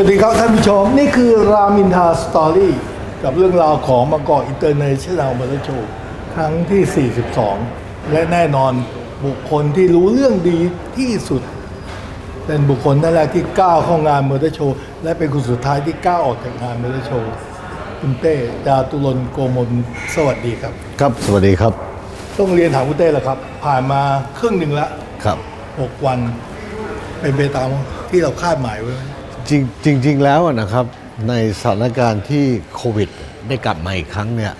วัสดีครับท่านผู้ชม นี่คือรามินทาสตอรี่กับเรื่องราวของมังกรอินเตอร์เนชั่นแนลมอเตอร์โชว์ครั้งที่ 42 และแน่นอนบุคคลที่รู้เรื่องดีที่สุด เป็นบุคคลนั่นแหละที่ก้าวเข้างานมอเตอร์โชว์และเป็นคนสุดท้ายที่ก้าวออกจากงานมอเตอร์โชว์คุณเต้จาตุรนต์โกมลสวัสดีครับ ครับสวัสดีครับ ต้องเรียนถามคุณเต้แหละครับ ผ่านมาครึ่งหนึ่งละครับหกวัน เป็นไปตามที่เราคาดหมายไว้ไหม จริงจริงๆแล้วอะนะครับในสถานการณ์ที่โควิดได้กลับมาอีกครั้งเนี่ย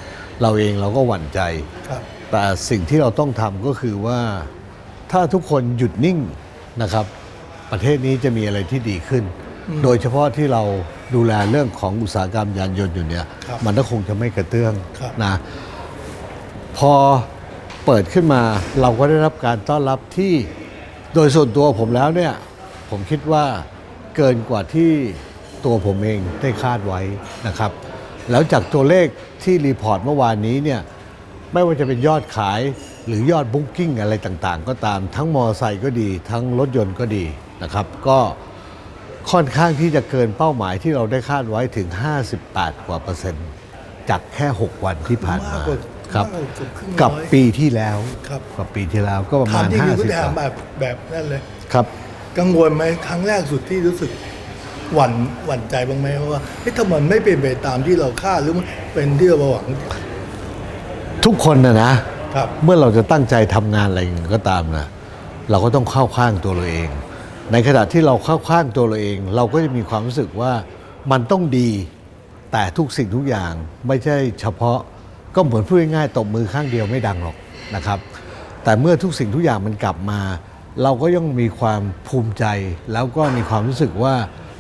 เราเองเราก็หวั่นใจครับแต่สิ่งที่เราต้องทำก็คือว่าถ้าทุกคนหยุดนิ่งนะครับ ประเทศนี้จะมีอะไรที่ดีขึ้น โดยเฉพาะที่เราดูแลเรื่องของอุตสาหกรรมยานยนต์อยู่เนี่ยครับมันก็คงจะไม่กระเตื้องครับนะพอเปิดขึ้นมาเราก็ได้รับการต้อนรับที่โดยส่วนตัวผมแล้วเนี่ยผมคิดว่า เกินกว่าที่ตัวผมเองได้คาดไว้นะครับ แล้วจากตัวเลขที่รีพอร์ตเมื่อวานนี้เนี่ยไม่ว่าจะเป็นยอดขายหรือยอดบุ๊กิ้งอะไรต่างๆ ก็ตามทั้งมอเตอร์ไซค์ก็ดี ทั้งรถยนต์ก็ดีนะครับ ก็ค่อนข้างที่จะเกินเป้าหมายที่เราได้คาดไว้ถึง 58 กว่าเปอร์เซ็นต์จากแค่ 6 วันที่ผ่านมากกว่าครับมากกว่าเกือบครึ่งร้อยกับปีที่แล้วครับกับปีที่แล้วก็ประถามมาณจริงๆคุณ50ถามบาแบทบแบบนั่นเลยครับ กังวลไหมครั้งแรกสุดที่รู้สึกหวั่นหวั่นใจบ้างไหมว่าเฮ้ยถ้ามันไม่เป็นไปตามที่เราคาดหรือมันเป็นที่เราหวังทุกคนนะนะครับ เมื่อเราจะตั้งใจทำงานอะไรก็ตามนะเราก็ต้องเข้าข้างตัวเราเอง ในขณะที่เราเข้าข้างตัวเราเอง เราก็จะมีความรู้สึกว่ามันต้องดีแต่ทุกสิ่งทุกอย่างไม่ใช่เฉพาะก็เหมือนพูดง่ายๆตบมือข้างเดียวไม่ดังหรอกนะครับ แต่เมื่อทุกสิ่งทุกอย่างมันกลับมา เราก็ยังมีความภูมิใจ แล้วก็มีความรู้สึกว่า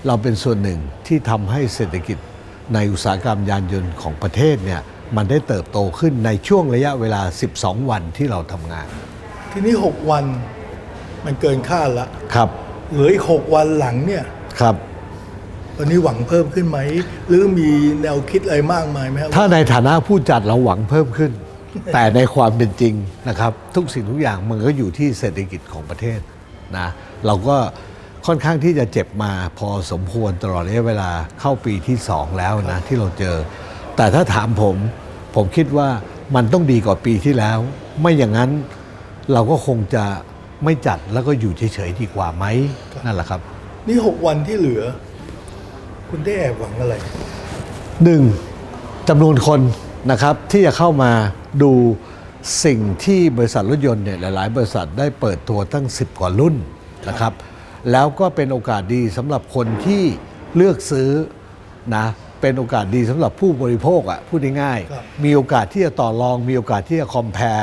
เราเป็นส่วนหนึ่งที่ทำให้เศรษฐกิจในอุตสาหกรรมยานยนต์ของประเทศเนี่ยมันได้เติบโตขึ้นในช่วงระยะเวลา 12 วันที่เราทำงาน ทีนี้หกวันมันเกินคาดละครับเหลืออีกหกวันหลังเนี่ยครับตอนนี้หวังเพิ่มขึ้นไหม หรือมีแนวคิดอะไรมากมายไหมครับ ถ้าในฐานะผู้จัดเราหวังเพิ่มขึ้น แต่ในความเป็นจริงนะครับ ทุกสิ่งทุกอย่างมันก็อยู่ที่เศรษฐกิจของประเทศนะเราก็ค่อนข้างที่จะเจ็บมาพอสมควรตลอดระยะเวลาเข้าปีที่สองแล้วนะที่เราเจอ แต่ถ้าถามผม ผมคิดว่ามันต้องดีกว่าปีที่แล้ว ไม่อย่างนั้นเราก็คงจะไม่จัดแล้วก็อยู่เฉยๆดีกว่าไหมนั่นแหละครับ นี่หกวันที่เหลือ คุณได้แอบหวังอะไรหนึ่งจำนวนคนนะครับที่จะเข้ามา ดูสิ่งที่บริษัทรถยนต์เนี่ยหลาย ๆ บริษัทได้เปิดตัวตั้ง 10 กว่ารุ่นนะครับ แล้วก็เป็นโอกาสดีสำหรับคนที่เลือกซื้อนะเป็นโอกาสดีสำหรับผู้บริโภคอะ่ะพูดง่ายครับๆมีโอกาสที่จะต่อรอง มีโอกาสที่จะคอมเพล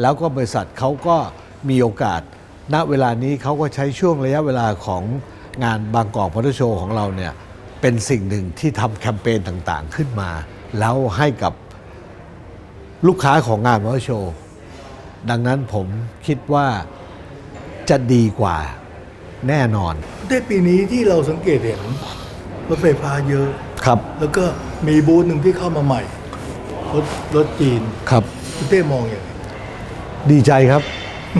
แล้วก็บริษัทเขาก็มีโอกาส ณเวลานี้เขาก็ใช้ช่วงระยะเวลาของงานบางกอกมอเตอร์โชว์ของเราเนี่ยเป็นสิ่งหนึ่งที่ทำแคมเปญต่างๆขึ้นมา แล้วให้กับ ลูกค้าของงานมอเตอร์โชว์ดังนั้นผมคิดว่าจะดีกว่าแน่นอน ได้ปีนี้ที่เราสังเกตเห็นรถไฟฟ้าเยอะ ครับ แล้วก็มีบูธหนึ่งที่เข้ามาใหม่ รถรถจีนครับ คุณเต้มองอย่างไร ดีใจครับ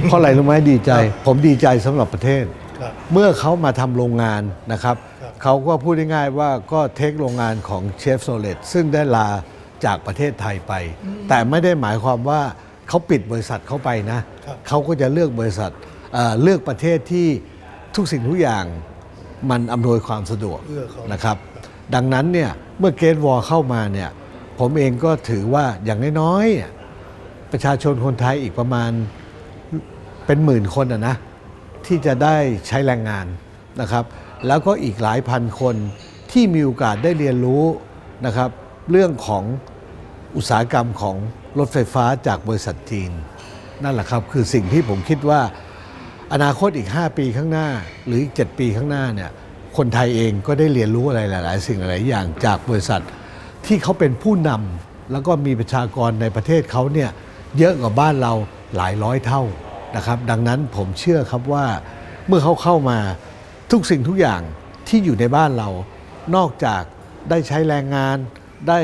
เพราะอะไรรู้ไหมดีใจครับผมดีใจสำหรับประเทศ ครับ เมื่อเขามาทำโรงงานนะครับ ครับ เขาก็พูดง่ายๆว่าก็เทคโรงงานของเชฟโซเลตซึ่งได้ลา จากประเทศไทยไป แต่ไม่ได้หมายความว่าเขาปิดบริษัทเขาไปนะครับเขาก็จะเลือกบริษัทเอ่อเลือกประเทศที่ทุกสิ่งทุกอย่างมันอำนวยความสะดวกเพื่อเขานะครับ ดังนั้นเนี่ยเมื่อเกตวอลเข้ามาเนี่ยผมเองก็ถือว่าอย่างน้อยๆอะประชาชนคนไทยอีกประมาณเป็นหมื่นคนอะนะ ที่จะได้ใช้แรงงานนะครับ แล้วก็อีกหลายพันคนที่มีโอกาสได้เรียนรู้นะครับ เรื่องของอุตสาหกรรมของรถไฟฟ้าจากบริษัทจีน นั่นแหละครับ คือสิ่งที่ผมคิดว่า อนาคตอีก 5 ปีข้างหน้า หรืออีก 7 ปีข้างหน้าเนี่ยคนไทยเองก็ได้เรียนรู้อะไรหลาย ๆ สิ่งหลายอย่างจากบริษัทที่เขาเป็นผู้นำแล้วก็มีประชากรในประเทศเขาเนี่ยเยอะกว่าบ้านเราหลายร้อยเท่านะครับ ดังนั้นผมเชื่อครับว่าเมื่อเขาเข้ามาทุกสิ่งทุกอย่างที่อยู่ในบ้านเรา นอกจากได้ใช้แรงงาน ได้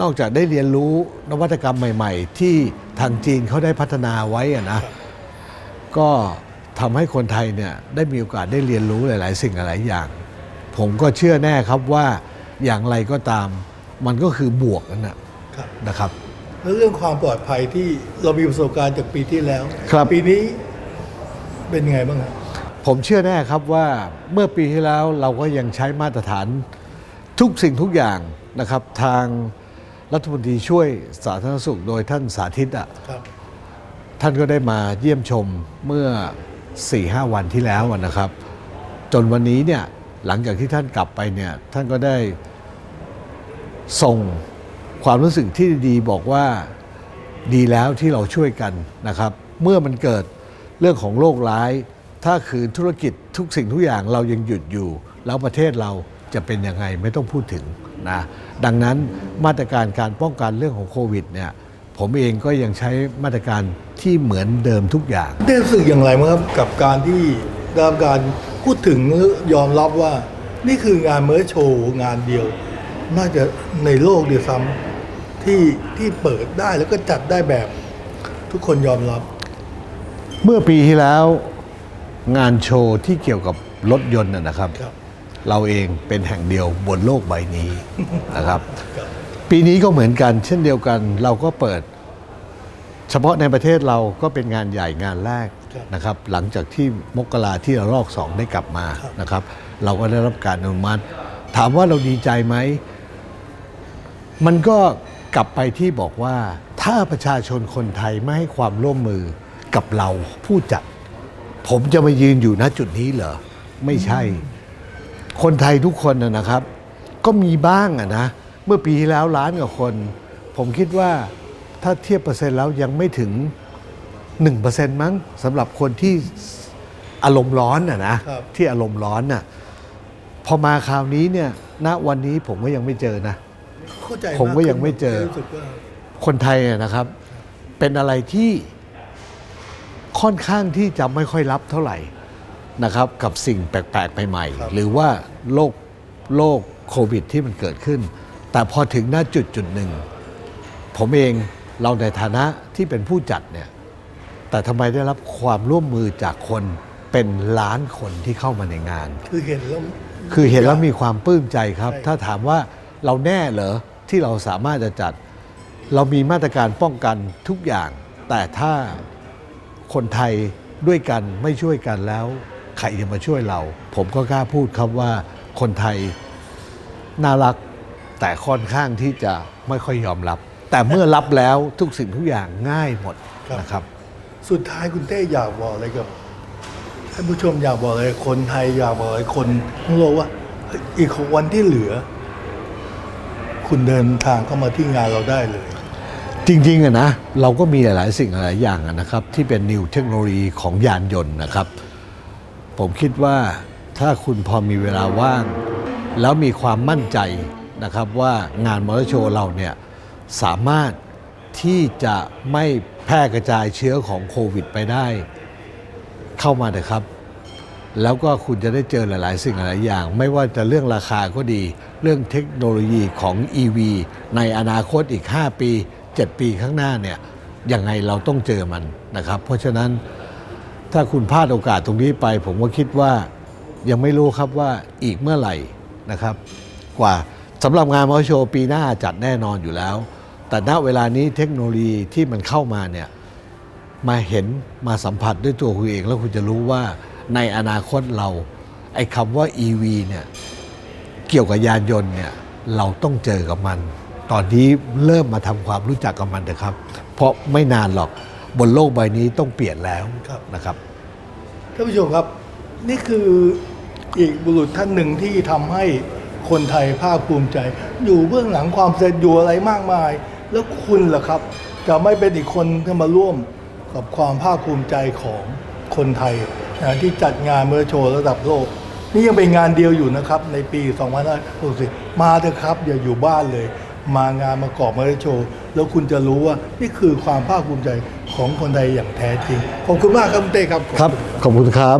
นอกจากได้เรียนรู้นวัตกรรมใหม่ ๆ ที่ทางจีนเขาได้พัฒนาไว้อะนะก็ทำให้คนไทยเนี่ยได้มีโอกาสได้เรียนรู้หลาย ๆ สิ่งหลายอย่าง ผมก็เชื่อแน่ครับว่าอย่างไรก็ตาม มันก็คือบวกนั่นนะครับนะครับแล้วเรื่องความปลอดภัยที่เรามีประสบการณ์จากปีที่แล้วครับปีนี้เป็นไงบ้างครับผมเชื่อแน่ครับว่าเมื่อปีที่แล้วเราก็ยังใช้มาตรฐาน ทุกสิ่งทุกอย่างนะครับทางรัฐมนตรีช่วยสาธารณสุขโดยท่านสาธิตอะครับท่านก็ได้มาเยี่ยมชมเมื่อ4-5วันที่แล้วอะนะครับ จนวันนี้เนี่ยหลังจากที่ท่านกลับไปเนี่ยท่านก็ได้ส่งความรู้สึกที่ดีบอกว่าดีแล้วที่เราช่วยกันนะครับ เมื่อมันเกิดเรื่องของโรคร้าย ถ้าคือธุรกิจทุกสิ่งทุกอย่างเรายังหยุดอยู่ แล้วประเทศเรา จะเป็นยังไงไม่ต้องพูดถึงนะดังนั้นมาตรการการป้องกันเรื่องของโควิดเนี่ยผมเองก็ยังใช้มาตรการที่เหมือนเดิมทุกอย่างได้รู้สึกอย่างไรมั้างครับกับการที่ได้รับการพูดถึงหรือยอมรับว่า นี่คืองานเมอร์โชว์งานเดียว น่าจะในโลกเดียวซ้ำที่ที่เปิดได้แล้วก็จัดได้แบบทุกคนยอมรับ เมื่อปีที่แล้วงานโชว์ที่เกี่ยวกับรถยนต์นะนะครับครับ เราเองเป็นแห่งเดียวบนโลกใบนี้นะครับครับ ปีนี้ก็เหมือนกัน เช่นเดียวกันเราก็เปิด เฉพาะในประเทศเราก็เป็นงานใหญ่งานแรกครับนะครับ หลังจากที่มกราที่ระลอกสองได้กลับมาครับนะครับ เราก็ได้รับการอนุมัติ ถามว่าเราดีใจไหม มันก็กลับไปที่บอกว่าถ้าประชาชนคนไทยไม่ให้ความร่วมมือกับเราผู้จัด ผมจะมายืนอยู่ณจุดนี้เหรอ ไม่ใช่ คนไทยทุกคนนะนะครับ ก็มีบ้างอะนะเมื่อปีที่แล้วล้านกว่าคน ผมคิดว่าถ้าเทียบเปอร์เซ็นต์แล้วยังไม่ถึง 1%มั้งสำหรับคนที่อารมณ์ร้อนอะนะครับที่อารมณ์ร้อนน่ะพอมาคราวนี้เนี่ยณวันนี้ผมก็ยังไม่เจอนะเข้าใจผมก็ยังไม่เจอรู้สึกว่าคนไทยอะนะครับ เป็นอะไรที่ค่อนข้างที่จะไม่ค่อยรับเท่าไหร่ นะครับกับสิ่งแปลกๆ ใหม่ๆ หรือว่าโรคโรคโควิดที่มันเกิดขึ้น แต่พอถึงหน้าจุดจุดหนึ่ง ผมเองเราในฐานะที่เป็นผู้จัดเนี่ยแต่ทำไมได้รับความร่วมมือจากคนเป็นล้านคนที่เข้ามาในงาน คือเห็นแล้ว คือเห็นแล้วมีความปลื้มใจครับ ใช่ ถ้าถามว่าเราแน่เหรอที่เราสามารถจะจัด เรามีมาตรการป้องกันทุกอย่าง แต่ถ้าคนไทยด้วยกันไม่ช่วยกันแล้ว ใครจะมาช่วยเรา ผมก็กล้าพูดครับว่าคนไทยน่ารักแต่ค่อนข้างที่จะไม่ค่อยยอมรับ แต่เมื่อรับแล้วทุกสิ่งทุกอย่างง่ายหมดนะครับ สุดท้ายคุณเต้อยากบอกอะไรกับท่านผู้ชมอยากบอกอะไรคนไทยอยากบอกอะไรคนทั้งโลกว่าเฮ้ยอีกหกวันที่เหลือ คุณเดินทางเข้ามาที่งานเราได้เลย จริงๆอะนะ เราก็มีหลาย ๆ สิ่งหลายอย่างอะนะครับ ที่เป็นนิวเทคโนโลยีของยานยนต์นะครับ ผมคิดว่าถ้าคุณพอมีเวลาว่าง แล้วมีความมั่นใจนะครับว่างานมอเตอร์โชว์เราเนี่ยสามารถที่จะไม่แพร่กระจายเชื้อของโควิดไปได้ เข้ามาเถอะครับ แล้วก็คุณจะได้เจอหลาย ๆ สิ่งหลายอย่าง ไม่ว่าจะเรื่องราคาก็ดี เรื่องเทคโนโลยีของ EV ในอนาคตอีก 5 ปี 7 ปีข้างหน้าเนี่ยยังไงเราต้องเจอมันนะครับ เพราะฉะนั้น ถ้าคุณพลาดโอกาสตรงนี้ไป ผมก็คิดว่ายังไม่รู้ครับว่าอีกเมื่อไหร่นะครับ กว่าสำหรับงานมอเตอร์โชว์ปีหน้าจัดแน่นอนอยู่แล้ว แต่ณเวลานี้เทคโนโลยีที่มันเข้ามาเนี่ยมาเห็นมาสัมผัสด้วยตัวคุณเอง แล้วคุณจะรู้ว่าในอนาคตเราไอ้คำว่า EV เนี่ยเกี่ยวกับยานยนต์เนี่ยเราต้องเจอกับมัน ตอนนี้เริ่มมาทำความรู้จักกับมันเถอะครับ เพราะไม่นานหรอก บนโลกใบนี้ต้องเปลี่ยนแล้วครับ นะครับท่านผู้ชมครับนี่คืออีกบุรุษท่านหนึ่งที่ทำให้คนไทยภาคภูมิใจ อยู่เบื้องหลังความสำเร็จอยู่อะไรมากมาย แล้วคุณล่ะครับ จะไม่เป็นอีกคนที่มาร่วมกับความภาคภูมิใจของคนไทยนะที่จัดงานเมอร์โชว์ระดับโลก นี่ยังเป็นงานเดียวอยู่นะครับ ในปี 2560 มาเถอะครับ อย่าอยู่บ้านเลย มางานมากอบเมอร์โชว์ แล้วคุณจะรู้ว่านี่คือความภาคภูมิใจของคนไทยอย่างแท้จริง ขอบคุณมากครับคุณเต้ครับ ครับ ขอบคุณครับ